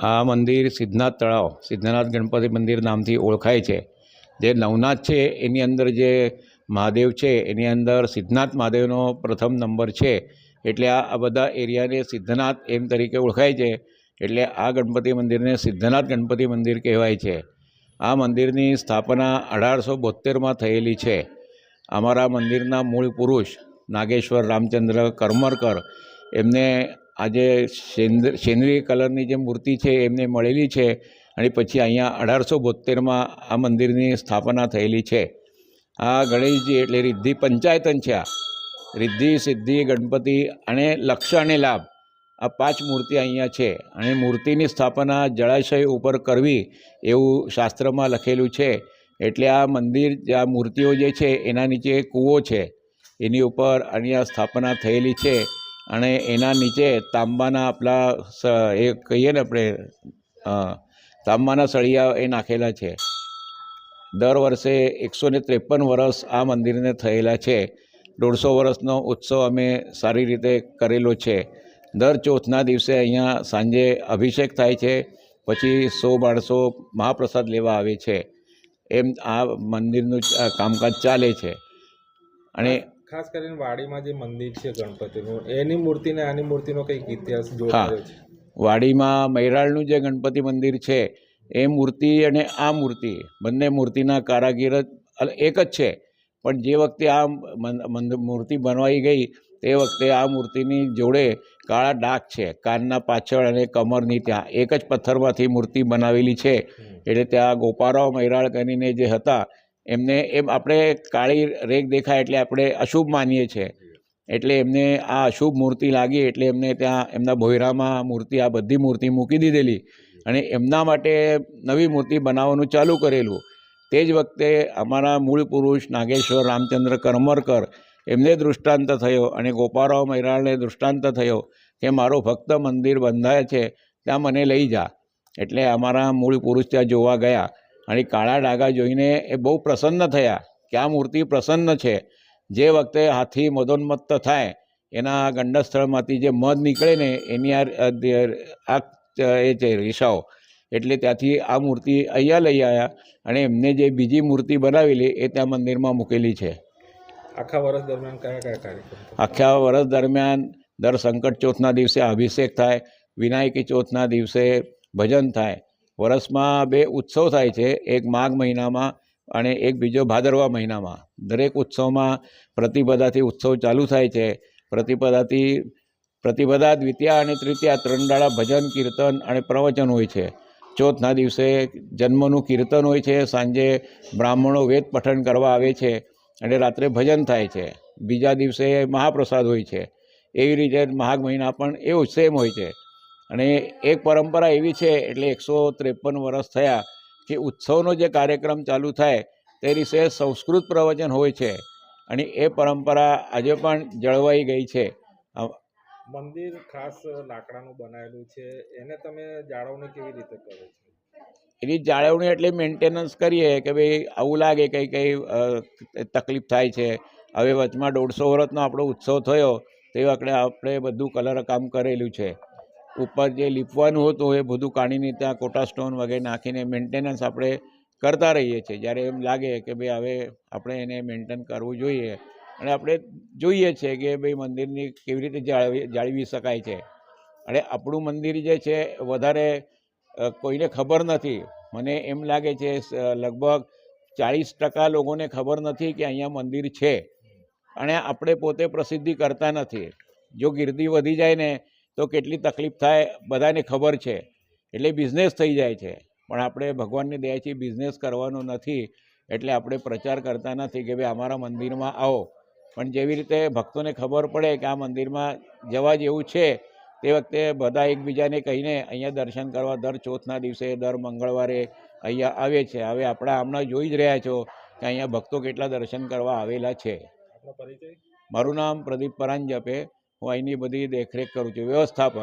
આ મંદિર સિદ્ધનાથ તળાવ, સિદ્ધનાથ ગણપતિ મંદિર નામથી ઓળખાય છે. જે નવનાથ છે, એની અંદર જે મહાદેવ છે, એની અંદર સિદ્ધનાથ મહાદેવનો પ્રથમ નંબર છે. એટલે આ બધા એરિયાને સિદ્ધનાથ એમ તરીકે ઓળખાય છે. એટલે આ ગણપતિ મંદિરને સિદ્ધનાથ ગણપતિ મંદિર કહેવાય છે. આ મંદિરની સ્થાપના અઢારસો બોત્તેરમાં થયેલી છે. અમારા મંદિરના મૂળ પુરુષ નાગેશ્વર રામચંદ્ર કરમરકર એમને આજે સેન્દ્ર, સેન્દ્રીય કલરની જે મૂર્તિ છે એમને મળેલી છે અને પછી અહીંયા અઢારસો બોત્તેરમાં આ મંદિરની સ્થાપના થયેલી છે. આ ગણેશજી એટલે રિદ્ધિ પંચાયતન છે આ. રિદ્ધિ, સિદ્ધિ, ગણપતિ અને લક્ષ્ય અને લાભ આ પાંચ મૂર્તિ અહીંયા છે અને મૂર્તિની સ્થાપના જળાશય ઉપર કરવી એવું શાસ્ત્રમાં લખેલું છે. એટલે આ મંદિર, આ મૂર્તિઓ જે છે એના નીચે કૂવો છે. એની ઉપર અહીંયા સ્થાપના થયેલી છે. અને એના નીચે તાંબાના આપણા એ કહીએ ને આપણે તાંબાના સળિયા એ નાખેલા છે. દર વર્ષે એકસો ને ત્રેપન વર્ષ આ મંદિરને થયેલા છે. દોઢસો વર્ષનો ઉત્સવ અમે સારી રીતે કરેલો છે. દર ચોથના દિવસે અહીંયા સાંજે અભિષેક થાય છે, પછી સો માણસો મહાપ્રસાદ લેવા આવે છે. એમ આ મંદિરનું કામકાજ ચાલે છે. અને ખાસ કરીને વાડીમાં જે મંદિર છે ગણપતિનું એની મૂર્તિ ને આની મૂર્તિનો કંઈક ઇતિહાસ જોવા જોડાયો છે? વાડીમાં મૈરાળનું જે ગણપતિ મંદિર છે એ મૂર્તિ અને આ મૂર્તિ બંને મૂર્તિના કારાગીર એક જ છે. પણ જે વખતે આ મૂર્તિ બનવાઈ ગઈ તે વખતે આ મૂર્તિની જોડે કાળા ડાઘ છે કાનના પાછળ અને કમરની ત્યાં એક જ પથ્થરમાંથી મૂર્તિ બનાવેલી છે. એટલે ત્યાં ગોપારાવ મૈરાળ કરીને જે હતા એમને એમ આપણે કાળી રેગ દેખાય એટલે આપણે અશુભ માનીએ છીએ. એટલે એમને આ અશુભ મૂર્તિ લાગી એટલે એમને ત્યાં એમના ભોયરામાં મૂર્તિ, આ બધી મૂર્તિ મૂકી દીધેલી અને એમના માટે નવી મૂર્તિ બનાવવાનું ચાલુ કરેલું. તે જ વખતે અમારા મૂળ પુરુષ નાગેશ્વર રામચંદ્ર કરમરકર એમને દૃષ્ટાંત થયો અને ગોપારાવ મૈરાળને દૃષ્ટાંત થયો કે મારો ભક્ત મંદિર બંધાય છે, ત્યાં મને લઈ જા. એટલે અમારા મૂળ પુરુષ ત્યાં જોવા ગયા. અને કાળા ડાઘા જોઈને એ બહુ પ્રસન્ન થયા કે આ મૂર્તિ પ્રસન્ન છે. જે વખતે હાથી મદોન્મત્ત થાય એના ગંડસ્થળમાંથી જે મધ નીકળે ને એની આ એ છે રેસાઓ એટલે ત્યાંથી આ મૂર્તિ અહીંયા લઈ આવ્યા અને એમને જે બીજી મૂર્તિ બનાવેલી એ ત્યાં મંદિરમાં મૂકેલી છે. આખા વર્ષ દરમિયાન કયા કયા કાર્યક્રમ આખા વર્ષ દરમિયાન દર સંકટ ચોથના દિવસે અભિષેક થાય વિનાયકી ચોથના દિવસે ભજન થાય વર્ષમાં બે ઉત્સવ થાય છે, એક માઘ મહિનામાં અને એક બીજો ભાદરવા મહિનામાં. દરેક ઉત્સવમાં પ્રતિપદાથી ઉત્સવ ચાલુ થાય છે. પ્રતિપદાથી, પ્રતિપદા દ્વિતીયા અને તૃતીયા ત્રણ દાડા ભજન, કીર્તન અને પ્રવચન હોય છે. ચોથના દિવસે જન્મનું કીર્તન હોય છે. સાંજે બ્રાહ્મણો વેદ પઠન કરવા આવે છે અને રાત્રે ભજન થાય છે. બીજા દિવસે મહાપ્રસાદ હોય છે. એવી રીતે માઘ મહિના પણ એવું સેમ હોય છે. અને એક પરંપરા એવી છે એટલે એકસો ત્રેપન વર્ષ થયા કે ઉત્સવનો જે કાર્યક્રમ ચાલુ થાય તે વિશે સંસ્કૃત પ્રવચન હોય છે. અને એ પરંપરા આજે પણ જળવાઈ ગઈ છે. મંદિર ખાસ લાકડાનું બનાવેલું છે. એને તમે જાળવણી કેવી રીતે કરો છો? એની જાળવણી એટલે મેન્ટેનન્સ કરીએ કે ભાઈ આવું લાગે કંઈ કંઈ તકલીફ થાય છે. હવે વચમાં દોઢસો વર્ષનો આપણો ઉત્સવ થયો તે વખતે આપણે બધું કલર કામ કરેલું છે. ઉપર જે લીપવાનું હતું એ બધું કાઢીને ત્યાં કોટા સ્ટોન વગેરે નાખીને મેન્ટેનન્સ આપણે કરતા રહીએ છીએ. જ્યારે એમ લાગે કે ભાઈ હવે આપણે એને મેન્ટેન કરવું જોઈએ અને આપણે જોઈએ છીએ કે ભાઈ મંદિરની કેવી રીતે જાળવી જાળવી શકાય છે. અને આપણું મંદિર જે છે વધારે કોઈને ખબર નથી. મને એમ લાગે છે લગભગ ચાળીસ ટકા લોકોને ખબર નથી કે અહીંયા મંદિર છે. અને આપણે પોતે પ્રસિદ્ધિ કરતા નથી. જો ગીર્દી વધી જાય ને તો કેટલી તકલીફ થાય બધાને ખબર છે. એટલે બિઝનેસ થઈ જાય છે. પણ આપણે ભગવાનની દયાથી બિઝનેસ કરવાનો નથી. એટલે આપણે પ્રચાર કરતા નથી કે ભાઈ અમારા મંદિરમાં આવો. પણ જેવી રીતે ભક્તોને ખબર પડે કે આ મંદિરમાં જવા જેવું છે તે વખતે બધા એકબીજાને કહીને અહીંયા દર્શન કરવા દર ચોથના દિવસે દર મંગળવારે અહીંયા આવે છે. હવે આપણા હમણાં જોઈ જ રહ્યા છો કે અહીંયા ભક્તો કેટલા દર્શન કરવા આવેલા છે. મારું નામ પ્રદીપ પરાંજપે. હું અહીંની બધી દેખરેખ કરું છું. વ્યવસ્થાપક